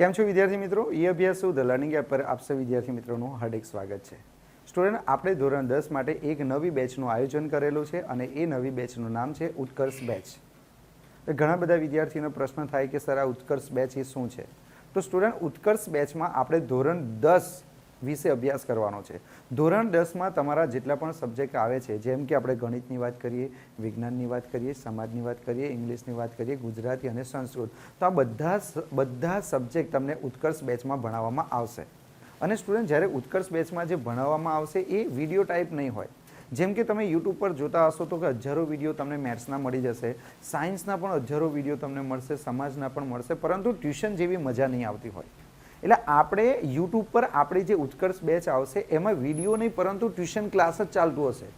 કેમ છો વિદ્યાર્થી મિત્રો? ઈ અભ્યાસ ધ લર્નિંગ એપ પર આપ વિદ્યાર્થી મિત્રોનું હાર્દિક સ્વાગત છે. સ્ટુડન્ટ, આપણે ધોરણ દસ માટે એક નવી બેચનું આયોજન કરેલું છે અને એ નવી બેચનું નામ છે ઉત્કર્ષ બેચ. ઘણા બધા વિદ્યાર્થીઓનો પ્રશ્ન થાય કે, સર, આ ઉત્કર્ષ બેચ એ શું છે? તો સ્ટુડન્ટ, ઉત્કર્ષ બેચમાં આપણે ધોરણ દસ વિશે અભ્યાસ કરવાનો છે. ધોરણ દસમાં તમારા જેટલા પણ સબ્જેક્ટ આવે છે, જેમ કે આપણે ગણિતની વાત કરીએ, વિજ્ઞાનની વાત કરીએ, સમાજની વાત કરીએ, ઇંગ્લિશની વાત કરીએ, ગુજરાતી અને સંસ્કૃત, તો આ બધા બધા સબ્જેક્ટ તમને ઉત્કર્ષ બેચમાં ભણાવવામાં આવશે. અને સ્ટુડન્ટ જ્યારે ઉત્કર્ષ બેચમાં જે ભણાવવામાં આવશે, એ વીડિયો ટાઈપ નહીં હોય. જેમ કે તમે યુટ્યુબ પર જોતા હશો તો કે હજારો વીડિયો તમને મેથ્સના મળી જશે સાયન્સના પણ હજારો વીડિયો તમને મળશે, સમાજના પણ મળશે, પરંતુ ટ્યુશન જેવી મજા નહીં આવતી હોય. એટલે આપણે યુટ્યુબ પર આપણી જે ઉત્કર્ષ બેચ આવશે, એમાં વીડિયો નહીં, પરંતુ ટ્યુશન ક્લાસ જ ચાલતું હશે.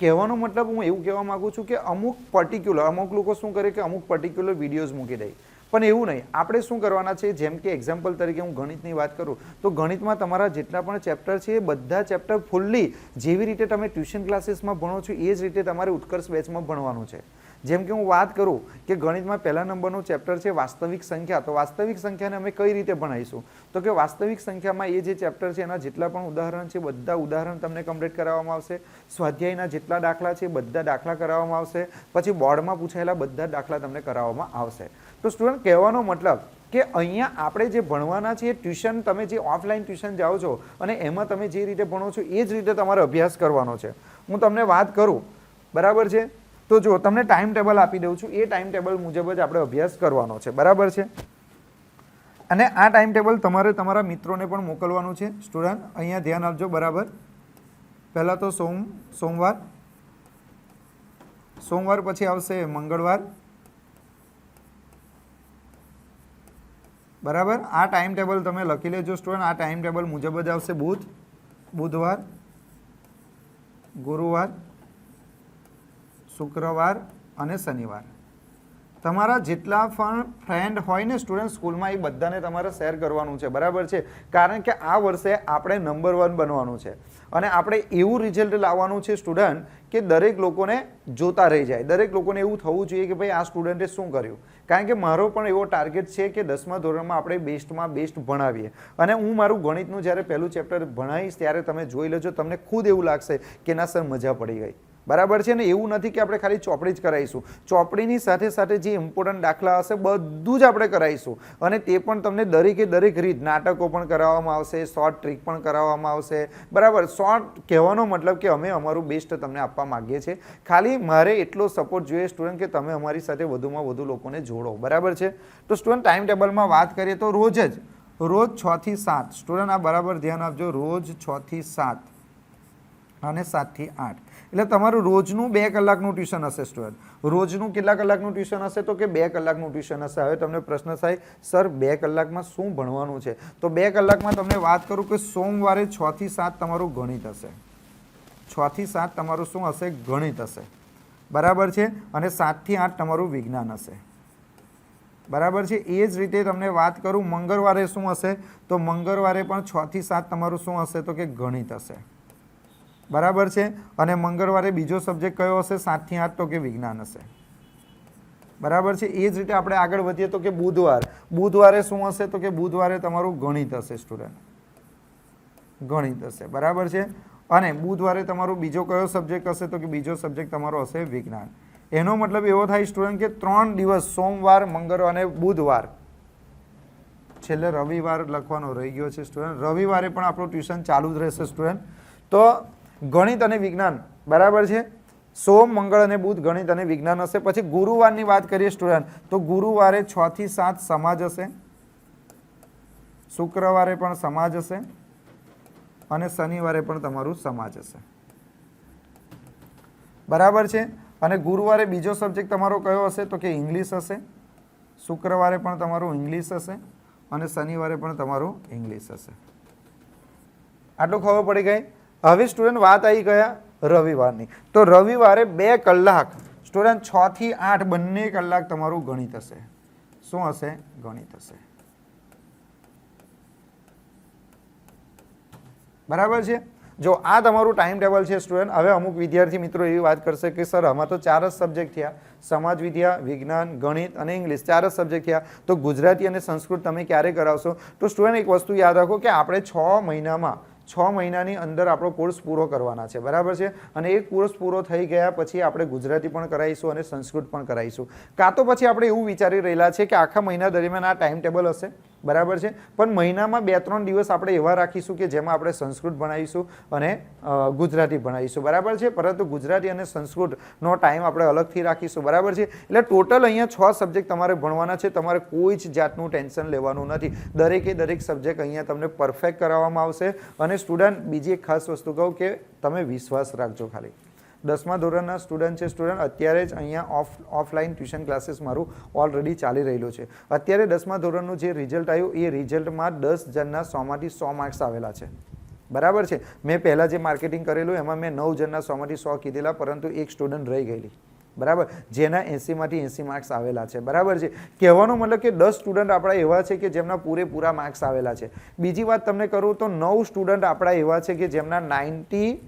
કહેવાનો મતલબ હું એવું કહેવા માગું છું કે અમુક પર્ટિક્યુલર અમુક લોકો શું કરે કે અમુક પર્ટિક્યુલર વિડીયોઝ મૂકી દે. પણ એવું નહીં, આપણે શું કરવાના છે, જેમ કે એક્ઝામ્પલ તરીકે હું ગણિતની વાત કરું, તો ગણિતમાં તમારા જેટલા પણ ચેપ્ટર છે, એ બધા ચેપ્ટર ફૂલ્લી જેવી રીતે તમે ટ્યુશન ક્લાસીસમાં ભણો છો, એ જ રીતે તમારે ઉત્કર્ષ બેચમાં ભણવાનું છે. જેમ કે હું વાત કરું કે ગણિતમાં પહેલા નંબરનું ચેપ્ટર છે વાસ્તવિક સંખ્યા, તો વાસ્તવિક સંખ્યાને અમે કઈ રીતે ભણાવીશું તો કે વાસ્તવિક સંખ્યામાં એ જે ચેપ્ટર છે એના જેટલા પણ ઉદાહરણ છે, બધા ઉદાહરણ તમને કમ્પ્લીટ કરાવવામાં આવશે. સ્વાધ્યાયના જેટલા દાખલા છે, બધા દાખલા કરાવવામાં આવશે. પછી બોર્ડમાં પૂછાયેલા બધા દાખલા તમને કરાવવામાં આવશે. તો સ્ટુડન્ટ, કહેવાનો મતલબ કે અહીંયા આપણે જે ભણવાના છીએ, ટ્યુશન તમે જે ઓફલાઈન ટ્યુશન જાઓ છો અને એમાં તમે જે રીતે ભણો છો, એ જ રીતે તમારે અભ્યાસ કરવાનો છે. હું તમને વાત કરું. બરાબર છે? તો જો તમને ટાઈમ ટેબલ આપી દઉં છું. એ ટાઈમ ટેબલ મુજબ જ આપણે અભ્યાસ કરવાનો છે. બરાબર છે? અને આ ટાઈમ ટેબલ તમારે તમારા મિત્રોને પણ મોકલવાનું છે. સ્ટુડન્ટ અહીંયા ધ્યાન આપજો. બરાબર? પહેલાં તો સોમ, સોમવાર. સોમવાર પછી આવશે મંગળવાર. બરાબર? આ ટાઈમ ટેબલ તમે લખી લેજો સ્ટુડન્ટ આ ટાઈમ ટેબલ મુજબ જ આવશે બુધ, બુધવાર, ગુરુવાર. શુક્રવાર અને શનિવાર. તમારા જેટલા પણ ફ્રેન્ડ હોય ને સ્ટુડન્ટ સ્કૂલમાં એ બધાને તમારે શેર કરવાનું છે. બરાબર છે? કારણ કે આ વર્ષે આપણે નંબર વન બનવાનું છે. અને આપણે એવું રિઝલ્ટ લાવવાનું છે સ્ટુડન્ટ કે દરેક લોકોને જોતા રહી જાય. દરેક લોકોને એવું થવું જોઈએ કે ભાઈ આ સ્ટુડન્ટે શું કર્યું? કારણ કે મારો પણ એવો ટાર્ગેટ છે કે દસમા ધોરણમાં આપણે બેસ્ટમાં બેસ્ટ ભણાવીએ. અને હું મારું ગણિતનું જ્યારે પહેલું ચેપ્ટર ભણાવીશ, ત્યારે તમે જોઈ લેજો, તમને ખુદ એવું લાગશે કે ના સર મજા પડી ગઈ. બરાબર છે ને? એવું નથી કે આપણે ખાલી ચોપડી જ કરાવીશું. ચોપડીની સાથે સાથે જે ઇમ્પોર્ટન્ટ દાખલા હશે, બધું જ આપણે કરાવીશું. અને તે પણ તમને દરેકે દરેક રીત, નાટકો પણ કરાવવામાં આવશે શોર્ટ ટ્રીક પણ કરાવવામાં આવશે. બરાબર? શોર્ટ કહેવાનો મતલબ કે અમે અમારું બેસ્ટ તમને આપવા માગીએ છીએ. ખાલી મારે એટલો સપોર્ટ જોઈએ સ્ટુડન્ટ કે તમે અમારી સાથે વધુમાં વધુ લોકોને જોડો. બરાબર છે? તો સ્ટુડન્ટ ટાઈમ ટેબલમાં વાત કરીએ તો રોજ જ, રોજ છથી સાત સ્ટુડન્ટ આ બરાબર ધ્યાન આપજો, રોજ છથી સાત. અને સાતથી આઠ. એટલે તમારું રોજનું બે કલાકનું ટ્યુશન હશે, સ્ટુડન્ટ. રોજનું કેટલા કલાકનું ટ્યુશન હશે? તો કે બે કલાકનું ટ્યુશન હશે. હવે તમને પ્રશ્ન થાય, સર, બે કલાકમાં શું ભણવાનું છે? તો બે કલાકમાં તમને વાત કરું કે સોમવારે છથી સાત તમારું ગણિત હશે. છથી સાત તમારું શું હશે? ગણિત હશે. બરાબર છે? અને સાતથી આઠ તમારું વિજ્ઞાન હશે. બરાબર છે? એ જ રીતે તમને વાત કરું, મંગળવારે શું હશે? તો મંગળવારે પણ છથી સાત તમારું શું હશે? તો કે ગણિત હશે. બરાબર છે? અને મંગળવારે બીજો સબ્જેક્ટ કયો હશે? સાતથી આઠ તો કે વિજ્ઞાન હશે. બરાબર છે? એ જ રીતે આપણે આગળ વધીએ તો કે બુધવાર. બુધવારે શું હશે? તો કે બુધવારે તમારું ગણિત હશે સ્ટુડન્ટ ગણિત હશે. બરાબર છે? અને બુધવારે તમારો બીજો કયો સબ્જેક્ટ હશે? તો કે બીજો સબ્જેક્ટ તમારો હશે વિજ્ઞાન. એનો મતલબ એવો થાય સ્ટુડન્ટ કે ત્રણ દિવસ, સોમવાર મંગળવાર અને બુધવાર. છેલ્લે રવિવાર લખવાનો રહી ગયો છે સ્ટુડન્ટ રવિવારે પણ આપણું ટ્યુશન ચાલુ જ રહેશે સ્ટુડન્ટ તો ગણિત અને વિજ્ઞાન. બરાબર છે? સોમ, મંગળ અને બુધ ગણિત અને વિજ્ઞાન હશે. પછી ગુરુવારની વાત કરીએ સ્ટુડન્ટ, તો ગુરુવારે છ થી સાત સમાજ હશે. શુક્રવારે પણ સમાજ હશે અને શનિવારે પણ તમારું સમાજ હશે. બરાબર છે? અને ગુરુવારે બીજો સબ્જેક્ટ તમારો કયો હશે? તો કે ઇંગ્લિશ હશે. શુક્રવારે પણ તમારું ઇંગ્લિશ હશે અને શનિવારે પણ તમારું ઇંગ્લિશ હશે. આટલું ખબર પડી ગઈ? હવે સ્ટુડન્ટ વાત આવી ગયા રવિવારની. તો રવિવારે બે કલાક સ્ટુડન્ટ છ થી આઠ બંને કલાક તમારું ગણિત હશે. શું હશે? ગણિત હશે. બરાબર છે? જો આ તમારું ટાઈમ ટેબલ છે સ્ટુડન્ટ હવે અમુક વિદ્યાર્થી મિત્રો એવી વાત કરશે કે, સર, આમાં તો ચાર જ સબ્જેક્ટ થયા. સમાજ, વિદ્યા, વિજ્ઞાન, ગણિત અને ઇંગ્લિશ ચાર જ સબ્જેક્ટ થયા. તો ગુજરાતી અને સંસ્કૃત તમે ક્યારે કરાવશો? તો સ્ટુડન્ટ એક વસ્તુ યાદ રાખો કે આપણે છ મહિનામાં છ મહિનાની અંદર આપણો કોર્સ પૂરો કરવાના છે. બરાબર છે? અને એ કોર્સ પૂરો થઈ ગયા પછી આપણે ગુજરાતી પણ કરાવીશું અને સંસ્કૃત પણ કરાવીશું કાં તો પછી આપણે એવું વિચારી રહેલા છે કે આખા મહિના દરમિયાન આ ટાઈમ ટેબલ હશે? બરાબર છે? પણ મહિનામાં બે ત્રણ દિવસ આપણે એવા રાખીશું કે જેમાં આપણે સંસ્કૃત ભણાવીશું અને ગુજરાતી ભણાવીશું. બરાબર છે? પરંતુ ગુજરાતી અને સંસ્કૃતનો ટાઈમ આપણે અલગથી રાખીશું. બરાબર છે? એટલે ટોટલ અહીંયા છ સબ્જેક્ટ તમારે ભણવાના છે. તમારે કોઈ જ જાતનું ટેન્શન લેવાનું નથી. દરેકે દરેક સબ્જેક્ટ અહીંયા તમને પરફેક્ટ કરાવવામાં આવશે. અને સ્ટુડન્ટ, બીજી એક ખાસ વસ્તુ કહું કે તમે વિશ્વાસ રાખજો ખાલી. દસમા ધોરણના સ્ટુડન્ટ છે સ્ટુડન્ટ અત્યારે જ અહીંયા ઓફ ઓફલાઈન ટ્યુશન ક્લાસીસ મારું ઓલરેડી ચાલી રહેલું છે. અત્યારે દસમા ધોરણનું જે રિઝલ્ટ આવ્યું, એ રિઝલ્ટમાં દસ જણના સોમાંથી સો માર્ક્સ આવેલા છે. બરાબર છે? મેં પહેલાં જે માર્કેટિંગ કરેલું, એમાં મેં નવ જણના સોમાંથી સો કીધેલા, પરંતુ એક સ્ટુડન્ટ રહી ગયેલી. બરાબર? જેના એંસીમાંથી એંસી માર્ક્સ આવેલા છે. બરાબર છે? કહેવાનો મતલબ કે દસ સ્ટુડન્ટ આપણા એવા છે કે જેમના પૂરેપૂરા માર્ક્સ આવેલા છે. બીજી વાત તમને કરું તો નવ સ્ટુડન્ટ આપણા એવા છે કે જેમના નાઇન્ટી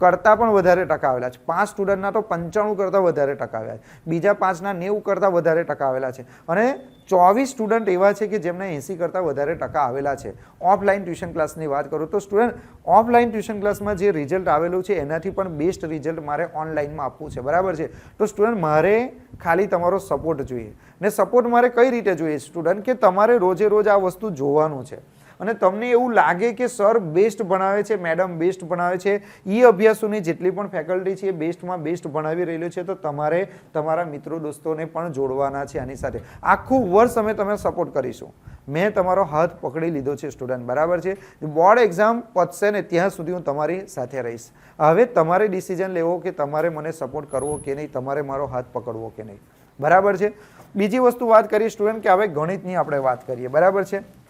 કરતાં પણ વધારે ટકા આવેલા છે. પાંચ સ્ટુડન્ટના તો પંચાણું કરતાં વધારે ટકા આવ્યા છે. બીજા પાંચના નેવું કરતાં વધારે ટકા આવેલા છે. અને ચોવીસ સ્ટુડન્ટ એવા છે કે જેમને એંસી કરતાં વધારે ટકા આવેલા છે. ઓફલાઈન ટ્યુશન ક્લાસની વાત કરું તો સ્ટુડન્ટ, ઓફલાઈન ટ્યુશન ક્લાસમાં જે રિઝલ્ટ આવેલું છે, એનાથી પણ બેસ્ટ રિઝલ્ટ મારે ઓનલાઈનમાં આપવું છે. બરાબર છે? તો સ્ટુડન્ટ, મારે ખાલી તમારો સપોર્ટ જોઈએ. ને સપોર્ટ મારે કઈ રીતે જોઈએ? સ્ટુડન્ટ કે તમારે રોજે રોજ આ વસ્તુ જોવાનું છે. અને તમને એવું લાગે કે સર બેસ્ટ ભણાવે છે, મેડમ બેસ્ટ ભણાવે છે એ અભ્યાસોની જેટલી પણ ફેકલ્ટી છે, એ બેસ્ટમાં બેસ્ટ ભણાવી રહેલું છે, તો તમારે તમારા મિત્રો દોસ્તોને પણ જોડવાના છે આની સાથે. આખું વર્ષ અમે તમે સપોર્ટ કરીશું. મેં તમારો હાથ પકડી લીધો છે સ્ટુડન્ટ બરાબર છે? બોર્ડ એક્ઝામ પતશે ને ત્યાં સુધી હું તમારી સાથે રહીશ. હવે તમારે ડિસિઝન લેવો કે તમારે મને સપોર્ટ કરવો કે નહીં, તમારે મારો હાથ પકડવો કે નહીં. બરાબર છે? બીજી વસ્તુ વાત કરીએ સ્ટુડન્ટ કે હવે ગણિતની આપણે વાત કરીએ. બરાબર છે?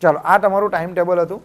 ચાલો, આ તમારું ટાઈમ ટેબલ હતું.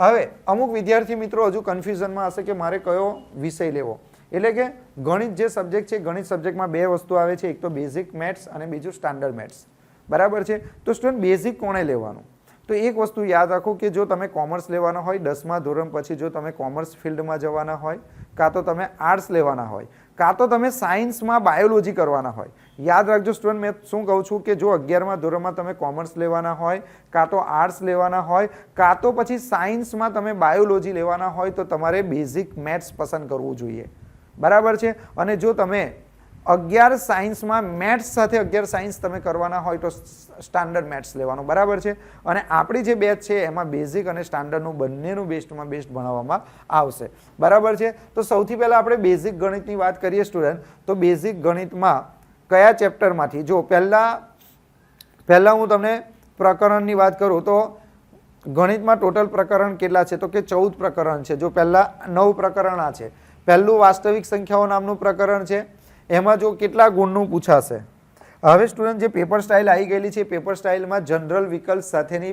હવે, અમુક વિદ્યાર્થી મિત્રો હજુ કન્ફ્યુઝનમાં હશે કે મારે કયો વિષય લેવો. એટલે કે ગણિત જે સબ્જેક્ટ છે, ગણિત સબ્જેક્ટમાં બે વસ્તુ આવે છે, એક તો બેઝિક મેથ્સ અને બીજું સ્ટાન્ડર્ડ મેથ્સ બરાબર છે? તો સ્ટુડન્ટ બેઝિક કોણે લેવાનું? તો એક વસ્તુ યાદ રાખો કે જો તમે કોમર્સ લેવાના હોય, દસમા ધોરણ પછી જો તમે કોમર્સ ફિલ્ડમાં જવાના હોય, કાં તો તમે આર્ટ્સ લેવાના હોય કાં તો તમે સાયન્સમાં બાયોલોજી કરવાના હોય. યાદ રાખજો સ્ટુડન્ટ, મેં શું કહું છું કે જો અગિયારમા ધોરણમાં તમે કોમર્સ લેવાના હોય, કાં તો આર્ટ્સ લેવાના હોય, કાં તો પછી સાયન્સમાં તમે બાયોલોજી લેવાના હોય, તો તમારે બેઝિક મેથ્સ પસંદ કરવું જોઈએ. બરાબર છે? અને જો તમે અગિયાર સાયન્સમાં મેથ્સ સાથે અગિયાર સાયન્સ તમે કરવાના હોય તો સ્ટાન્ડર્ડ મેથ્સ લેવાનું બરાબર છે. અને આપણી જે બેચ છે એમાં બેઝિક અને સ્ટાન્ડર્ડનું બંનેનું બેસ્ટમાં બેસ્ટ ભણાવવામાં આવશે. બરાબર છે? તો સૌથી પહેલાં આપણે બેઝિક ગણિતની વાત કરીએ સ્ટુડન્ટ, તો બેઝિક ગણિતમાં કયા ચેપ્ટરમાંથી, જો પહેલાં પહેલાં હું તમને પ્રકરણની વાત કરું તો ગણિતમાં ટોટલ પ્રકરણ કેટલા છે? તો કે ચૌદ પ્રકરણ છે. જો પહેલાં નવ પ્રકરણ આ છે. પહેલું વાસ્તવિક સંખ્યાઓ નામનું પ્રકરણ છે. એમાં જો કેટલા ગુણનું પૂછાશે? હવે સ્ટુડન્ટ જે પેપર સ્ટાઇલ આવી ગયેલી છે પેપર સ્ટાઇલમાં જનરલ વિકલ્પ સાથેની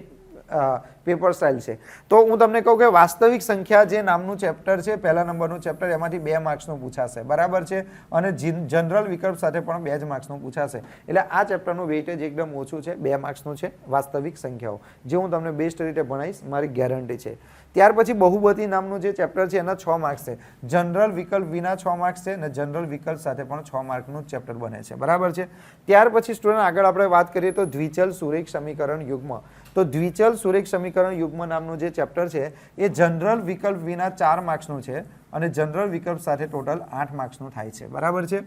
પેપર સ્ટાઇલ છે. તો હું તમને કહું કે વાસ્તવિક સંખ્યા જે નામનું ચેપ્ટર છે, પહેલા નંબરનું ચેપ્ટર, એમાંથી બે માર્ક્સનું પૂછાશે. બરાબર છે? અને જનરલ વિકલ્પ સાથે પણ બે જ માર્ક્સનું પૂછાશે. એટલે આ ચેપ્ટરનું વેઇટેજ એકદમ ઓછું છે, બે માર્ક્સનું છે, વાસ્તવિક સંખ્યાઓ. જે હું તમને બેસ્ટ રીતે ભણાવીશ, મારી ગેરંટી છે. ત્યાર પછી બહુબતી નામનું જે ચેપ્ટર છે, એના છ માર્ક્સ છે. જનરલ વિકલ્પ વિના છ માર્ક્સ છે, અને જનરલ વિકલ્પ સાથે પણ છ માર્કનું ચેપ્ટર બને છે. બરાબર છે? ત્યાર પછી સ્ટુડન્ટ આગળ આપણે વાત કરીએ તો દ્વિચલ સુરેખ સમીકરણ યુગ્મ. તો દ્વિચલ સુરેખ સમીકરણ યુગ્મ નામનું જે ચેપ્ટર છે, એ જનરલ વિકલ્પ વિના ચાર માર્ક્સનું છે અને જનરલ વિકલ્પ સાથે ટોટલ આઠ માર્ક્સનું થાય છે. બરાબર છે?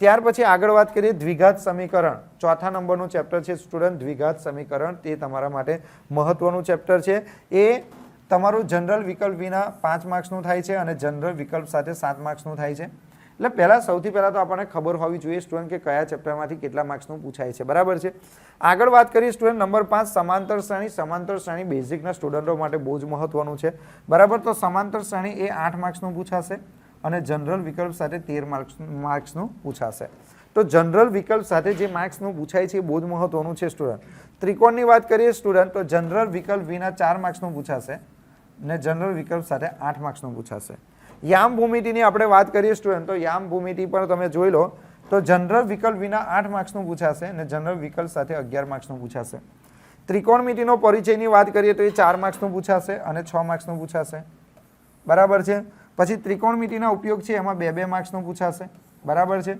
ત્યાર પછી આગળ વાત કરીએ દ્વિઘાત સમીકરણ. ચોથા નંબરનું ચેપ્ટર છે, સ્ટુડન્ટ દ્વિઘાત સમીકરણ. તે તમારા માટે મહત્વનું ચેપ્ટર છે. એ તમારું જનરલ વિકલ્પ વિના પાંચ માર્ક્સનું થાય છે અને જનરલ વિકલ્પ સાથે સાત માર્ક્સનું થાય છે. એટલે પહેલાં સૌથી પહેલાં તો આપણને ખબર હોવી જોઈએ સ્ટુડન્ટ કે કયા ચેપ્ટરમાંથી કેટલા માર્ક્સનું પૂછાય છે. બરાબર છે? આગળ વાત કરીએ સ્ટુડન્ટ નંબર પાંચ, સમાંતર શ્રેણી. સમાંતર શ્રેણી બેઝિકના સ્ટુડન્ટો માટે બહુ જ મહત્વનું છે. બરાબર? તો સમાંતર શ્રેણી એ આઠ માર્ક્સનું પૂછાશે અને જનરલ વિકલ્પ સાથે તેર માર્ક્સ, માર્ક્સનું પૂછાશે. તો જનરલ વિકલ્પ સાથે જે માર્ક્સનું પૂછાય છે એ બહુ જ મહત્વનું છે સ્ટુડન્ટ. ત્રિકોણની વાત કરીએ સ્ટુડન્ટ, તો જનરલ વિકલ્પ વિના ચાર માર્ક્સનું પૂછાશે ને જનરલ વિકલ્પ સાથે આઠ માર્ક્સનું પૂછાશે. યામ ભૂમિતિની આપણે વાત કરીએ સ્ટુડન્ટ તો યામ ભૂમિતિ પર તમે જોઈ લો, તો જનરલ વિકલ્પ વિના આઠ માર્ક્સનું પૂછાશે અને જનરલ વિકલ્પ સાથે અગિયાર માર્ક્સનું પૂછાશે. ત્રિકોણમિતિનો પરિચયની વાત કરીએ તો એ ચાર માર્ક્સનું પૂછાશે અને છ માર્ક્સનું પૂછાશે. બરાબર છે? પછી ત્રિકોણમિતિના ઉપયોગ છે, એમાં બે બે માર્ક્સનું પૂછાશે. બરાબર છે?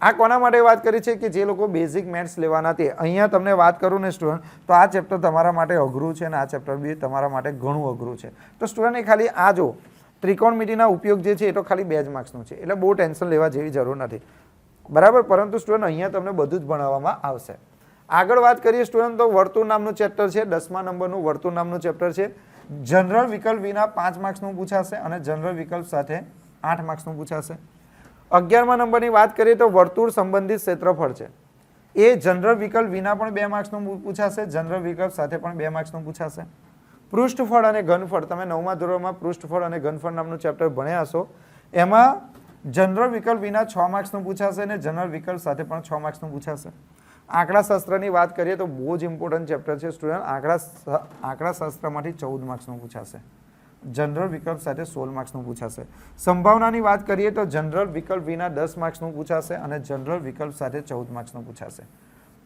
આ કોના માટે વાત કરી છે કે જે લોકો બેઝિક મેથ્સ લેવાના તે? અહીંયા તમને વાત કરું ને સ્ટુડન્ટ તો આ ચેપ્ટર તમારા માટે અઘરું છે અને આ ચેપ્ટર બી તમારા માટે ઘણું અઘરું છે. તો સ્ટુડન્ટ એ ખાલી આ જો ત્રિકોણમિતિના ઉપયોગ જે છે એ તો ખાલી બે જ માર્ક્સનો છે. એટલે બહુ ટેન્શન લેવા જેવી જરૂર નથી. બરાબર? પરંતુ સ્ટુડન્ટ અહીંયા તમને બધું જ ભણાવવામાં આવશે. આગળ વાત કરીએ સ્ટુડન્ટ તો વર્તુળ નામનું ચેપ્ટર છે, દસમા નંબરનું વર્તુળ નામનું ચેપ્ટર છે. જનરલ વિકલ્પ વિના પાંચ માર્ક્સનું પૂછાશે અને જનરલ વિકલ્પ સાથે આઠ માર્ક્સનું પૂછાશે. અગિયારમા નંબરની વાત કરીએ તો વર્તુળ સંબંધિત ક્ષેત્રફળ છે. એ જનરલ વિકલ્પ વિના પણ બે માર્ક્સનું પૂછાશે, જનરલ વિકલ્પ સાથે પણ બે માર્ક્સનું પૂછાશે. પૃષ્ઠફળ અને ઘનફળ, તમે નવમા ધોરણમાં પૃષ્ઠફળ અને ઘનફળ નામનું ચેપ્ટર ભણ્યા હશો, એમાં જનરલ વિકલ્પ વિના છ માર્ક્સનું પૂછાશે અને જનરલ વિકલ્પ સાથે પણ છ માર્ક્સનું પૂછાશે. આંકડાશાસ્ત્રની વાત કરીએ તો બહુ જ ઇમ્પોર્ટન્ટ ચેપ્ટર છે સ્ટુડન્ટ આંકડા આંકડાશાસ્ત્રમાંથી ચૌદ માર્ક્સનું પૂછાશે. જનરલ વિકલ્પ સાથે સોળ માર્ક્સનું પૂછાશે. સંભાવનાની વાત કરીએ તો જનરલ વિકલ્પ વિના દસ માર્ક્સનું પૂછાશે અને જનરલ વિકલ્પ સાથે ચૌદ માર્ક્સનું પૂછાશે.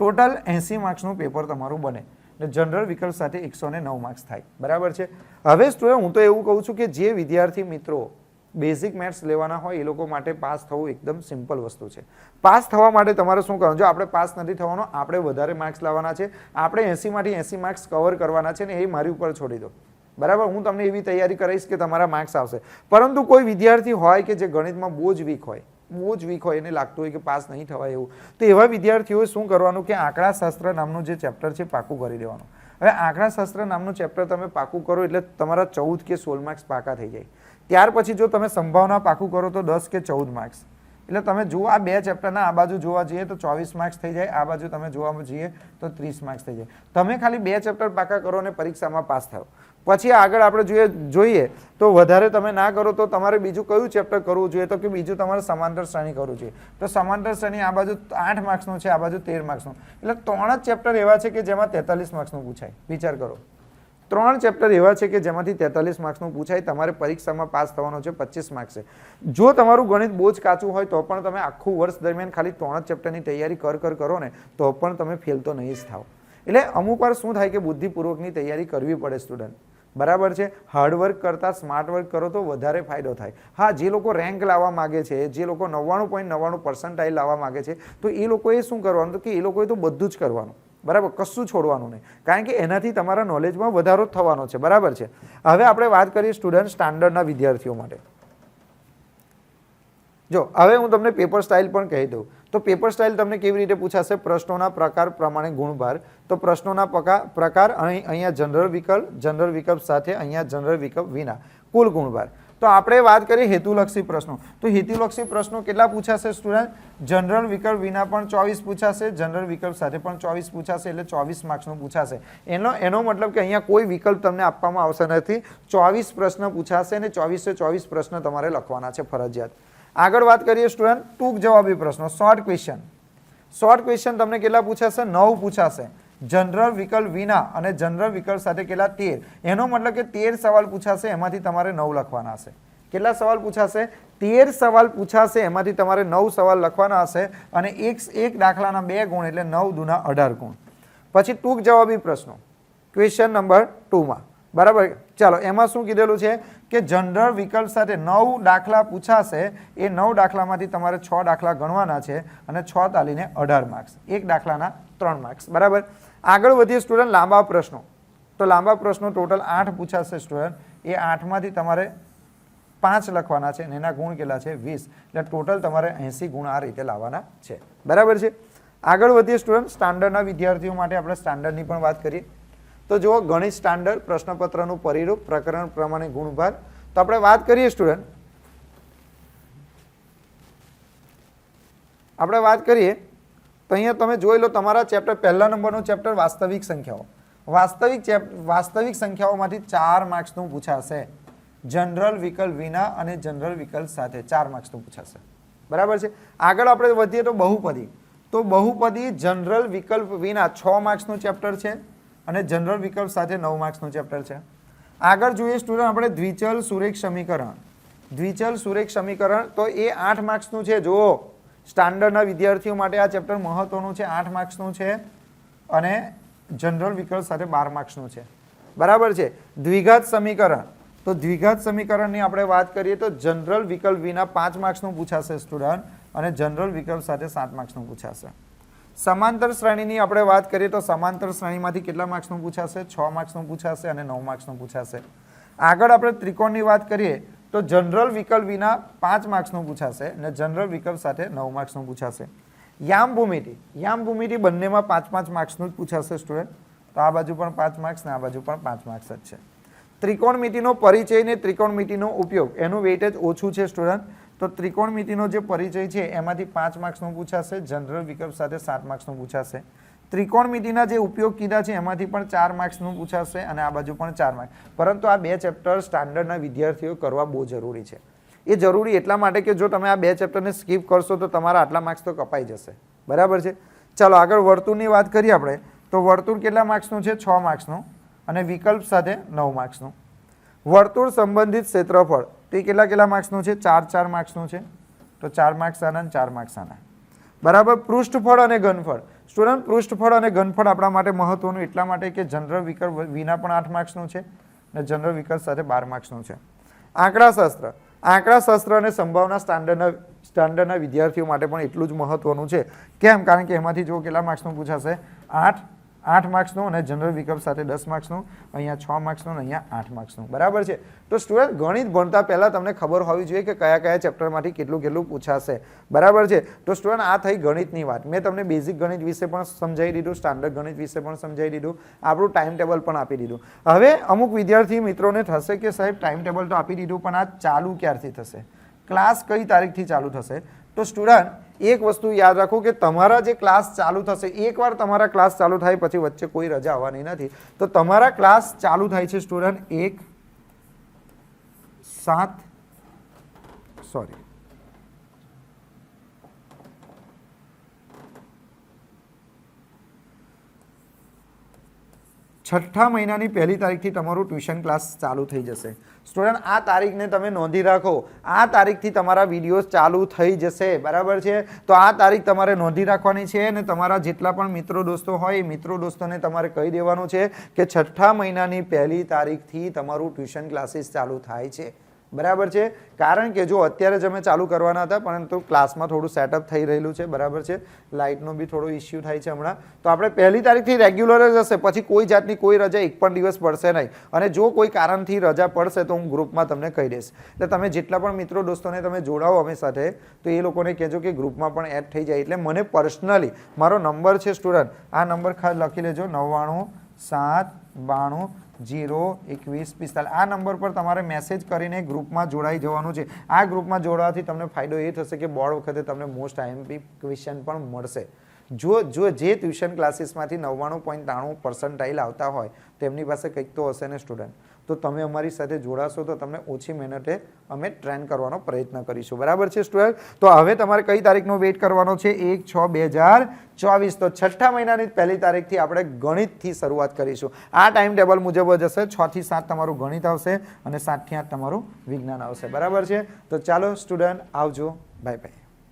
ટોટલ એંસી માર્ક્સનું પેપર તમારું બને. એટલે જનરલ વિકલ્પ સાથે એકસો ને નવ માર્ક્સ થાય. બરાબર છે? હવે સ્ટુડન્ટ હું તો એવું કહું છું કે જે વિદ્યાર્થી મિત્રો બેઝિક મેથ્સ લેવાના હોય, એ લોકો માટે પાસ થવું એકદમ સિમ્પલ વસ્તુ છે. પાસ થવા માટે તમારે શું કરવાનું? જો આપણે પાસ નથી થવાનો, આપણે વધારે માર્ક્સ લાવવાના છે. આપણે એંસીમાંથી એંસી માર્ક્સ કવર કરવાના છે ને એ મારી ઉપર છોડી દો. બરાબર? હું તમને એવી તૈયારી કરાવીશ કે તમારા માર્ક્સ આવશે. પરંતુ કોઈ વિદ્યાર્થી હોય કે જે ગણિતમાં બહુ જ વીક હોય બહુ જ વીક હોય, એને લાગતું હોય કે પાસ નહીં થવાય એવું. તો એવા વિદ્યાર્થીઓએ શું કરવાનું કે આંકડાશાસ્ત્ર નામનું જે ચેપ્ટર છે, પાકું કરી દેવાનું. હવે આંકડાશાસ્ત્ર નામનું ચેપ્ટર તમે પાકું કરો એટલે તમારા ચૌદ કે સોળ માર્ક્સ પાકા થઈ જાય. ત્યાર પછી જો તમે સંભાવના પાકું કરો તો દસ કે ચૌદ માર્ક્સ એટલે તમે જુઓ, આ બે ચેપ્ટરના આ બાજુ જોવા જઈએ તો ચોવીસ માર્ક્સ થઈ જાય, આ બાજુ તમે જોવા જઈએ તો ત્રીસ માર્ક્સ થઈ જાય. તમે ખાલી બે ચેપ્ટર પાકા કરો અને પરીક્ષામાં પાસ થાવ પછી આગળ આપણે જોઈએ જોઈએ, તો વધારે તમે ના કરો તો તમારે બીજું કયું ચેપ્ટર કરવું જોઈએ? તો કે બીજું તમારે સમાંતર શ્રેણી કરવું જોઈએ. તો સમાંતર શ્રેણી આ બાજુ આઠ માર્ક્સનું છે, આ બાજુ તેર માર્ક્સનું એટલે ત્રણ જ ચેપ્ટર એવા છે કે જેમાં તેતાલીસ માર્ક્સનું પૂછાય. વિચાર કરો. ત્રણ ચેપ્ટર એવા છે કે જેમાંથી તેતાલીસ માર્ક્સનું પૂછાય, તમારે પરીક્ષામાં પાસ થવાનો છે, પચીસ માર્ક્સ જો તમારું ગણિત બહુ જ કાચું હોય, તો પણ તમે આખું વર્ષ દરમિયાન ખાલી ત્રણ જ ચેપ્ટરની તૈયારી કર કર, કરો ને, તો પણ તમે ફેલ તો નહીં જ થાવ એટલે અમુક વાર શું થાય કે બુદ્ધિપૂર્વકની તૈયારી કરવી પડે સ્ટુડન્ટ બરાબર છે? હાર્ડવર્ક કરતાં સ્માર્ટ વર્ક કરો તો વધારે ફાયદો થાય. હા, જે લોકો રેન્ક લાવવા માગે છે, જે લોકો નવ્વાણું પોઈન્ટ નવ્વાણું પર્સન્ટાઇલ લાવવા માગે છે, તો એ લોકોએ શું કરવાનું? કે એ લોકોએ તો બધું જ કરવાનું. બરાબર? કશું છોડવાનું નહીં. કારણ કે એનાથી તમારા નોલેજમાં વધારો થવાનો છે. બરાબર છે? હવે આપણે વાત કરીએ સ્ટુડન્ટ સ્ટાન્ડર્ડના વિદ્યાર્થીઓ માટે. જો, હવે હું તમને પેપર સ્ટાઇલ પણ કહી દઉં. તો પેપર સ્ટાઇલ તમને કેવી રીતે પૂછાશે? પ્રશ્નોના પ્રકાર પ્રમાણે ગુણભાર. તો પ્રશ્નોના પકા- પ્રકાર અહીં અહીંયા જનરલ વિકલ્પ જનરલ વિકલ્પ સાથે અહીંયા જનરલ વિકલ્પ વિના. કુલ ગુણભાર. તો આપણે વાત કરીએ હેતુલક્ષી પ્રશ્નો. તો હેતુલક્ષી પ્રશ્નો કેટલા પૂછાશે સ્ટુડન્ટ જનરલ વિકલ્પ વિના પણ ચોવીસ પૂછાશે જનરલ વિકલ્પ સાથે પણ ચોવીસ પૂછાશે, એટલે ચોવીસ માર્ક્સનું પૂછાશે. એનો એનો મતલબ કે અહીંયા કોઈ વિકલ્પ તમને આપવામાં આવશે નથી. ચોવીસ પ્રશ્ન પૂછાશે અને ચોવીસે ચોવીસ પ્રશ્ન તમારે લખવાના છે ફરજિયાત. આગળ વાત કરીએ સ્ટુડન્ટ ટૂંક જવાબી પ્રશ્નો શોર્ટ ક્વેશ્ચન શોર્ટ ક્વેશ્ચન તમને કેટલા પૂછાશે? નવ પૂછાશે. જનરલ વિકલ્પ વિના અને જનરલ વિકલ્પ સાથે કેટલા તેર? એનો મતલબ કે તેર સવાલ પૂછાશે, એમાંથી તમારે નવ લખવાના હશે. કેટલા સવાલ પૂછાશે? તેર સવાલ પૂછાશે, એમાંથી તમારે નવ સવાલ લખવાના હશે અને એક એક દાખલાના બે ગુણ એટલે નવ દુના અઢાર ગુણ. પછી ટૂંક જવાબી પ્રશ્નો. ક્વેશ્ચન નંબર ટુમાં બરાબર? ચાલો, એમાં શું કીધેલું છે કે જનરલ વિકલ્પ સાથે નવ દાખલા પૂછાશે, એ નવ દાખલામાંથી તમારે છ દાખલા ગણવાના છે અને છ તાલીને અઢાર માર્ક્સ એક દાખલાના ત્રણ માર્ક્સ બરાબર? આગળ વધીએ સ્ટુડન્ટ લાંબા પ્રશ્નો. તો લાંબા પ્રશ્નો ટોટલ આઠ પૂછાશે સ્ટુડન્ટ એ આઠમાંથી તમારે પાંચ લખવાના છે અને એના ગુણ કેટલા છે? વીસ. એટલે ટોટલ તમારે એંસી ગુણ આ રીતે લાવવાના છે. બરાબર છે? આગળ વધીએ સ્ટુડન્ટ સ્ટાન્ડર્ડના વિદ્યાર્થીઓ માટે આપણે સ્ટાન્ડર્ડની પણ વાત કરીએ. તો જુઓ ગણિત સ્ટાન્ડર્ડ પ્રશ્નપત્રનું પરિરૂપ, પ્રકરણ પ્રમાણે ગુણભાર. તો આપણે વાત કરીએ સ્ટુડન્ટ આપણે વાત કરીએ, તો અહીંયા તમે જોઈ લો તમારા ચેપ્ટર પહેલા નંબરનું ચેપ્ટર વાસ્તવિક સંખ્યાઓ. વાસ્તવિક ચેપ વાસ્તવિક સંખ્યાઓમાંથી ચાર માર્ક્સનું પૂછાશે. જનરલ વિકલ્પ વિના અને જનરલ વિકલ્પ સાથે ચાર માર્ક્સનું પૂછાશે. બરાબર છે? આગળ આપણે વધીએ તો બહુપદી. તો બહુપદી જનરલ વિકલ્પ વિના છ માર્ક્સનું ચેપ્ટર છે. અને જનરલ વિકલ્પ સાથે નવ માર્ક્સનું ચેપ્ટર છે. આગળ જોઈએ સ્ટુડન્ટ, આપણે દ્વિચલ સુરેખ સમીકરણ. દ્વિચલ સુરેખ સમીકરણ તો એ આઠ માર્ક્સનું છે, જુઓ. સ્ટાન્ડર્ડના વિદ્યાર્થીઓ માટે આ ચેપ્ટર મહત્વનું છે, આઠ માર્ક્સનું છે અને જનરલ વિકલ્પ સાથે બાર માર્ક્સનું છે. બરાબર છે? દ્વિઘાત સમીકરણ. તો દ્વિઘાત સમીકરણની આપણે વાત કરીએ તો જનરલ વિકલ્પ વિના પાંચ માર્ક્સનું પૂછાશે સ્ટુડન્ટ અને જનરલ વિકલ્પ સાથે સાત માર્ક્સનું પૂછાશે. સમાંતર શ્રેણીની આપણે વાત કરીએ તો સમાંતર શ્રેણીમાંથી કેટલા માર્ક્સનું પૂછાશે? છ માર્ક્સનું પૂછાશે અને નવ માર્ક્સનું પૂછાશે. આગળ આપણે ત્રિકોણની વાત કરીએ તો જનરલ વિકલ્પ વિના પાંચ માર્ક્સનું પૂછાશે અને જનરલ વિકલ્પ સાથે નવ માર્ક્સનું પૂછાશે. યામ ભૂમિતિ. યામ ભૂમિતિ બંનેમાં પાંચ પાંચ માર્ક્સનું જ પૂછાશે, સ્ટુડન્ટ. તો આ બાજુ પણ પાંચ માર્ક્સ ને આ બાજુ પણ પાંચ માર્ક્સ જ છે. ત્રિકોણમિતિનો પરિચય ને ત્રિકોણમિતિનો ઉપયોગ. એનું વેઇટેજ ઓછું છે, સ્ટુડન્ટ. તો ત્રિકોણમિતિનો જે પરિચય છે, એમાંથી પાંચ માર્ક્સનું પૂછાશે, જનરલ વિકલ્પ સાથે સાત માર્ક્સનું પૂછાશે. ત્રિકોણમિતિના જે ઉપયોગ કીધા છે, એમાંથી પણ ચાર માર્ક્સનું પૂછાશે અને આ બાજુ પણ ચાર માર્ક્સ. પરંતુ આ બે ચેપ્ટર સ્ટાન્ડર્ડના વિદ્યાર્થીઓ કરવા બહુ જરૂરી છે. એ જરૂરી એટલા માટે કે જો તમે આ બે ચેપ્ટરને સ્કીપ કરશો, તો તમારા આટલા માર્ક્સ તો કપાઈ જશે. બરાબર છે? ચાલો, આગળ વર્તુળની વાત કરીએ આપણે. તો વર્તુળ કેટલા માર્ક્સનું છે? છ માર્ક્સનું અને વિકલ્પ સાથે નવ માર્ક્સનું. વર્તુળ સંબંધિત ક્ષેત્રફળ. તે કેટલા કેટલા માર્ક્સનું છે? ચાર ચાર માર્ક્સનું છે. તો ચાર માર્ક્સ આના ચાર માર્ક્સ આના. બરાબર? પૃષ્ઠફળ અને ઘનફળ. સ્ટુડન્ટ, પૃષ્ઠફળ અને ઘનફળ આપણા માટે મહત્વનું એટલા માટે કે જનરલ વિકર વિના પણ આઠ માર્ક્સનું છે અને જનરલ વિકર સાથે બાર માર્ક્સનું છે. આંકડાશાસ્ત્ર આંકડાશાસ્ત્ર અને સંભાવના સ્ટાન્ડર્ડના સ્ટાન્ડર્ડના વિદ્યાર્થીઓ માટે પણ એટલું જ મહત્વનું છે. કેમ? કારણ કે એમાંથી જો કેટલા માર્ક્સનું પૂછાશે? આઠ આઠ માર્ક્સનું અને જનરલ વિકલ્પ સાથે દસ માર્ક્સનું, અહીંયા છ માર્ક્સનું અને અહીંયા આઠ માર્ક્સનું. બરાબર છે? તો સ્ટુડન્ટ ગણિત ભણતા પહેલાં તમને ખબર હોવી જોઈએ કે કયા કયા ચેપ્ટરમાંથી કેટલું કેટલું પૂછાશે. બરાબર છે? તો સ્ટુડન્ટ, આ થઈ ગણિતની વાત. મેં તમને બેઝિક ગણિત વિશે પણ સમજાવી દીધું સ્ટાન્ડર્ડ ગણિત વિશે પણ સમજાવી દીધું, આપણું ટાઈમ ટેબલ પણ આપી દીધું. હવે અમુક વિદ્યાર્થી મિત્રોને થશે કે સાહેબ ટાઈમ ટેબલ તો આપી દીધું, પણ આ ચાલુ ક્યારથી થશે? ક્લાસ કઈ તારીખથી ચાલુ થશે? તો સ્ટુડન્ટ એક વસ્તુ યાદ રાખો કે તમારા જે ક્લાસ ચાલુ થશે, એકવાર તમારા ક્લાસ ચાલુ થાય પછી વચ્ચે કોઈ રજા આવવાની નથી. તો તમારા ક્લાસ ચાલુ થાય છે સ્ટુડન્ટ એક, સાત સોરી છઠ્ઠા મહિનાની પહેલી તારીખથી તમારું ટ્યુશન ક્લાસ ચાલુ થઈ જશે. સ્ટુડન્ટ, આ તારીખને તમે નોંધી રાખો. આ તારીખથી તમારા વિડીયોઝ ચાલુ થઈ જશે. બરાબર છે? તો આ તારીખ તમારે નોંધી રાખવાની છે અને તમારા જેટલા પણ મિત્રો દોસ્તો હોય, એ મિત્રો દોસ્તોને તમારે કહી દેવાનું છે કે છઠ્ઠા મહિનાની પહેલી તારીખથી તમારું ટ્યુશન ક્લાસીસ ચાલુ થાય છે. બરાબર છે? કારણ કે જો અત્યારે જ અમે ચાલુ કરવાના હતા પરંતુ ક્લાસમાં થોડું સેટઅપ થઈ રહેલું છે, બરાબર છે? લાઇટનો બી થોડો ઇસ્યુ થાય છે હમણાં. તો આપણે પહેલી તારીખથી રેગ્યુલર જ હશે, પછી કોઈ જાતની કોઈ રજા એક પણ દિવસ પડશે નહીં. અને જો કોઈ કારણથી રજા પડશે તો હું ગ્રુપમાં તમને કહી દઈશ. એટલે તમે જેટલા પણ મિત્રો દોસ્તોને તમે જોડાવો અમે સાથે, તો એ લોકોને કહેજો કે ગ્રુપમાં પણ એડ થઈ જાય. એટલે મને પર્સનલી મારો નંબર છે સ્ટુડન્ટ આ નંબર ખાસ લખી લેજો, નવ્વાણું સાત બાણું જીરો એકવીસ પિસ્તાલીસ આ નંબર પર તમારે મેસેજ કરીને ગ્રુપમાં જોડાઈ જવાનું છે. આ ગ્રુપમાં જોડાવાથી તમને ફાયદો એ થશે કે બોર્ડ વખતે તમને મોસ્ટ આઈએમપી ક્વેશ્ચન પણ મળશે. જો જો જે ટ્યુશન ક્લાસીસમાંથી નવ્વાણું પોઈન્ટ ત્રાણું પર્સન્ટાઇલ આવતા હોય, તેમની પાસે કંઈક તો હશે ને સ્ટુડન્ટ તો તમે અમારી સાથે જોડાશો તો તમને ઓછી મહેનતે અમે ટ્રેન કરવાનો પ્રયત્ન કરીશું. બરાબર છે સ્ટુડન્ટ તો હવે તમારે કઈ તારીખનો વેઇટ કરવાનો છે? એક, છ, બે હજાર ચોવીસ. તો છઠ્ઠા મહિનાની પહેલી તારીખથી આપણે ગણિતથી શરૂઆત કરીશું. આ ટાઈમ ટેબલ મુજબ જ હશે. છથી સાત તમારું ગણિત આવશે અને સાતથી આઠ તમારું વિજ્ઞાન આવશે. બરાબર છે? તો ચાલો, સ્ટુડન્ટ, આવજો. Bye bye